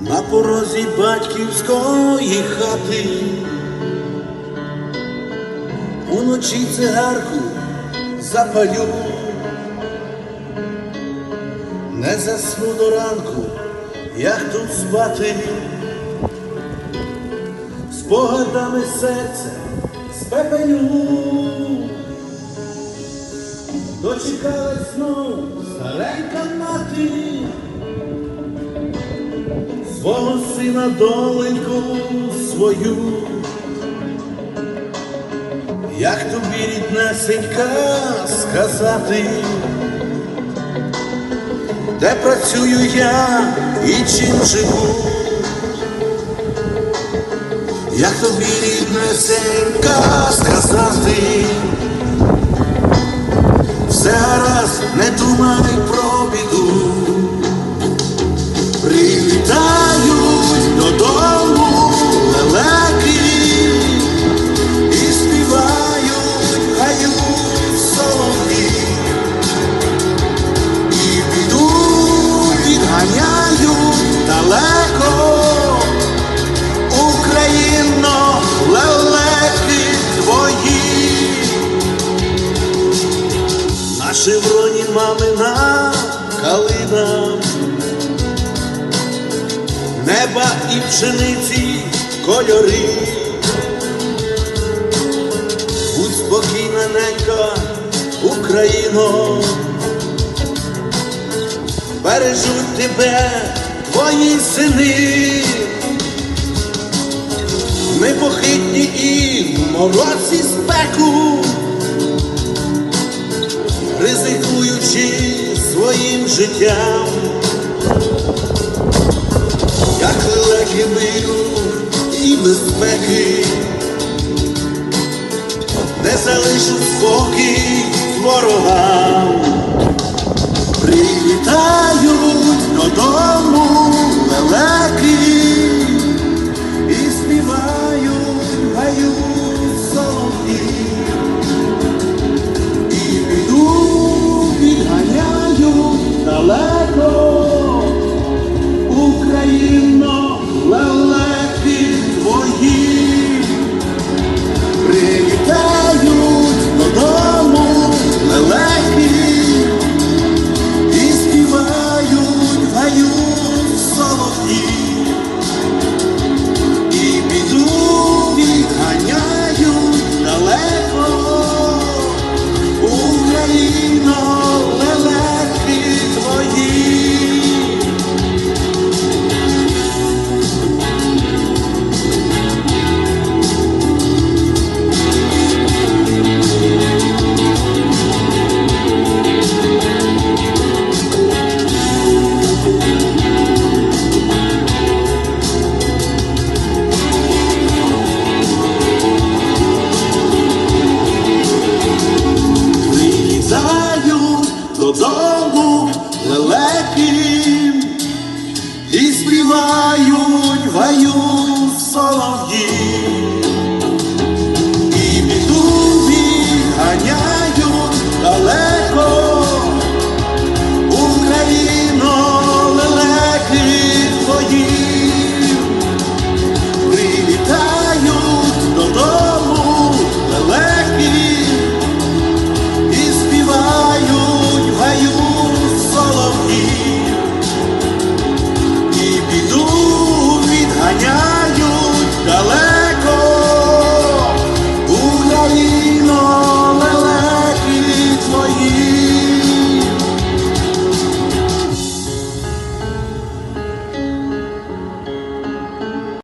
На порозі батьківської хати. Уночі цигарку запалю, не засну до ранку, як тут спати, спогадами серце спепелю, дочекалась знов старенька мати. Свого сина доленьку свою, як тобі ріднесенька сказати, де працюю я і чим живу, як тобі ріднесенька сказати, шевроні мамина калина. Неба і пшениці кольори. Будь спокійна, ненька, Україно, бережуть тебе твої сини, непохитні і в морозі спеку, своїм життям. Як лелеки миру і безпеки, не залишу спокій ворогам, і